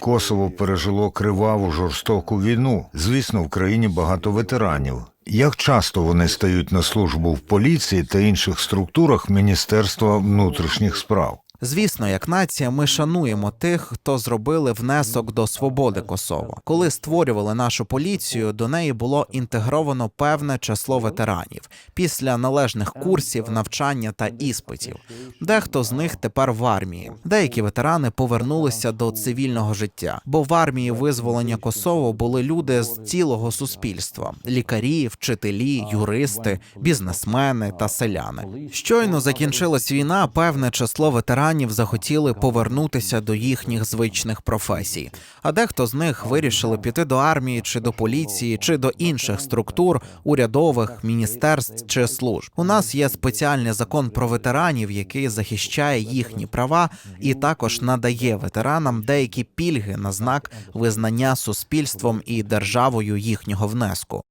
Косово пережило криваву жорстоку війну. Звісно, в країні багато ветеранів. Як часто вони стають на службу в поліції та інших структурах Міністерства внутрішніх справ? Звісно, як нація, ми шануємо тих, хто зробили внесок до свободи Косово. Коли створювали нашу поліцію, до неї було інтегровано певне число ветеранів після належних курсів, навчання та іспитів. Дехто з них тепер в армії. Деякі ветерани повернулися до цивільного життя, бо в армії визволення Косово були люди з цілого суспільства: лікарі, вчителі, юристи, бізнесмени та селяни. Щойно закінчилась війна, певне число ветеранів захотіли повернутися до їхніх звичних професій. А дехто з них вирішили піти до армії чи до поліції, чи до інших структур, урядових, міністерств чи служб. У нас є спеціальний закон про ветеранів, який захищає їхні права і також надає ветеранам деякі пільги на знак визнання суспільством і державою їхнього внеску.